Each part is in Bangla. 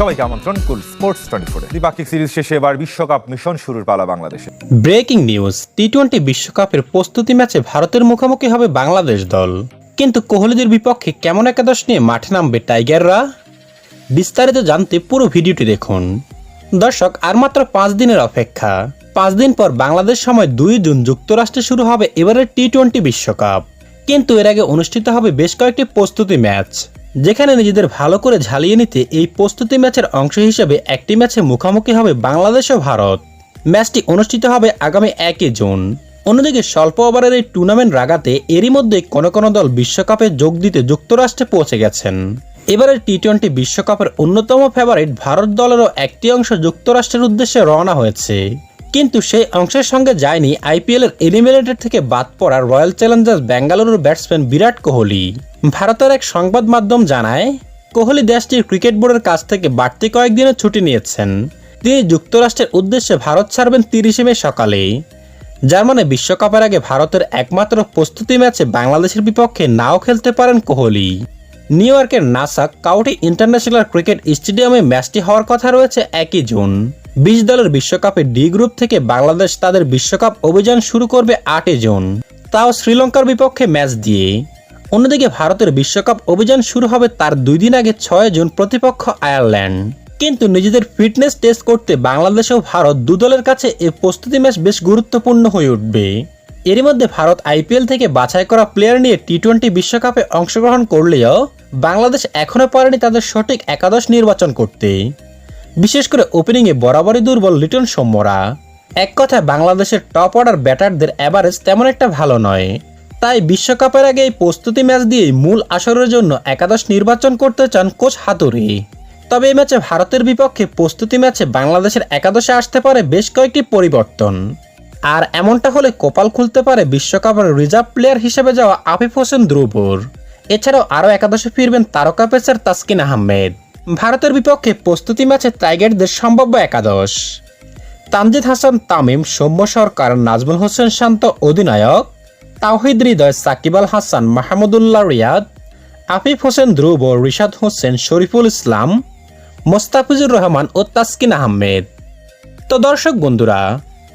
সবাইকে আমন্ত্রণ কুল স্পোর্টস টোয়েন্টি ফোরে। দ্বিপাক্ষিক সিরিজ শেষে এবার বিশ্বকাপ মিশন শুরুর পালা বাংলাদেশে। ব্রেকিং নিউজ টি টোয়েন্টি বিশ্বকাপের প্রস্তুতি ম্যাচে ভারতের মুখোমুখি হবে বাংলাদেশ দল। কিন্তু কোহলিদের বিপক্ষে কেমন একাদশ নিয়ে মাঠে নামবে টাইগাররা? বিস্তারিত জানতে পুরো ভিডিওটি দেখুন। দর্শক, আর মাত্র পাঁচ দিনের অপেক্ষা। পাঁচ দিন পর বাংলাদেশ সময় দুই জুন যুক্তরাষ্ট্রে শুরু হবে এবারের টি টোয়েন্টি বিশ্বকাপ। কিন্তু এর আগে অনুষ্ঠিত হবে বেশ কয়েকটি প্রস্তুতি ম্যাচ। যেখানে নিজেদের ভালো করে ঝালিয়ে নিতে এই প্রস্তুতি ম্যাচের অংশ হিসেবে একটি ম্যাচে মুখোমুখি হবে বাংলাদেশ ও ভারত। ম্যাচটি অনুষ্ঠিত হবে আগামী একই জুন। অন্যদিকে স্বল্প ওভারের এই টুর্নামেন্ট রাগাতে এরই মধ্যে কোনো কোনো দল বিশ্বকাপে যোগ দিতে যুক্তরাষ্ট্রে পৌঁছে গেছেন। এবারের টি টোয়েন্টি বিশ্বকাপের অন্যতম ফেভারিট ভারত দলেরও একটি অংশ যুক্তরাষ্ট্রের উদ্দেশ্যে রওনা হয়েছে। কিন্তু সেই অংশের সঙ্গে যায়নি আইপিএল এর এলিমিনেটেড থেকে বাদ পড়া রয়্যাল চ্যালেঞ্জার্স বেঙ্গালুরুর ব্যাটসম্যান বিরাট কোহলি। ভারতের এক সংবাদ মাধ্যম জানায়, কোহলি দেশটির ক্রিকেট বোর্ডের কাছ থেকে বাড়তি কয়েকদিনের ছুটি নিয়েছেন। তিনি যুক্তরাষ্ট্রের উদ্দেশ্যে ভারত ছাড়বেন তিরিশে মে সকালে। যার মানে বিশ্বকাপের আগে ভারতের একমাত্র প্রস্তুতি ম্যাচে বাংলাদেশের বিপক্ষে নাও খেলতে পারেন কোহলি। নিউ ইয়র্কের নাসাক কাউটি ইন্টারন্যাশনাল ক্রিকেট স্টেডিয়ামে ম্যাচটি হওয়ার কথা রয়েছে একই জুন। বিশ দলের বিশ্বকাপে ডি গ্রুপ থেকে বাংলাদেশ তাদের বিশ্বকাপ অভিযান শুরু করবে আটই জুন। তাও শ্রীলঙ্কার বিপক্ষে ম্যাচ দিয়ে। অন্যদিকে ভারতের বিশ্বকাপ অভিযান শুরু হবে তার দুই দিন আগে ছয় জুন প্রতিপক্ষ আয়ারল্যান্ড। কিন্তু নিজেদের ফিটনেস টেস্ট করতে বাংলাদেশ ও ভারত দলের কাছে এ প্রস্তুতি ম্যাচ বেশ গুরুত্বপূর্ণ হয়ে উঠবে। এরই মধ্যে ভারত আইপিএল থেকে বাছাই করা প্লেয়ার নিয়ে টি টোয়েন্টি বিশ্বকাপে অংশগ্রহণ করলেও বাংলাদেশ এখনও পারেনি তাদের সঠিক একাদশ নির্বাচন করতে। বিশেষ করে ওপেনিংয়ে বরাবরই দুর্বল লিটন সৌম্যরা। এক কথায় বাংলাদেশের টপ অর্ডার ব্যাটারদের অ্যাভারেজ তেমন একটা ভালো নয়। তাই বিশ্বকাপের আগে এই প্রস্তুতি ম্যাচ দিয়েই মূল আসরের জন্য একাদশ নির্বাচন করতে চান কোচ হাতুরি তবে এই ম্যাচে ভারতের বিপক্ষে প্রস্তুতি ম্যাচে বাংলাদেশের একাদশে আসতে পারে বেশ কয়েকটি পরিবর্তন। আর এমনটা হলে কপাল খুলতে পারে বিশ্বকাপের রিজার্ভ প্লেয়ার হিসেবে যাওয়া আফিফ হোসেন ধ্রুবর। এছাড়াও আরও একাদশে ফিরবেন তারকা পেসার তাসকিন আহমেদ। ভারতের বিপক্ষে প্রস্তুতি ম্যাচে টাইগারদের সম্ভাব্য একাদশ। তানজিদ হাসান, তামিম, সৌম্য সরকার, নাজমুল হোসেন শান্ত অধিনায়ক, তাওহিদ হৃদয়, সাকিব আল হাসান, মাহমুদুল্লাহ রিয়াদ, আফিফ হোসেন ধ্রুব রিশাদ হোসেন শরীফুল ইসলাম, মোস্তাফিজুর রহমান ও তাসকিন আহমেদ। তো দর্শক বন্ধুরা,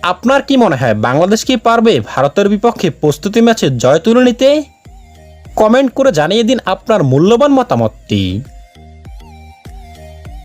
আপনার কি মনে হয়, বাংলাদেশ কি পারবে ভারতের বিপক্ষে প্রস্তুতি ম্যাচে জয় তুলে নিতে? কমেন্ট করে জানিয়ে দিন আপনার মূল্যবান মতামতটি।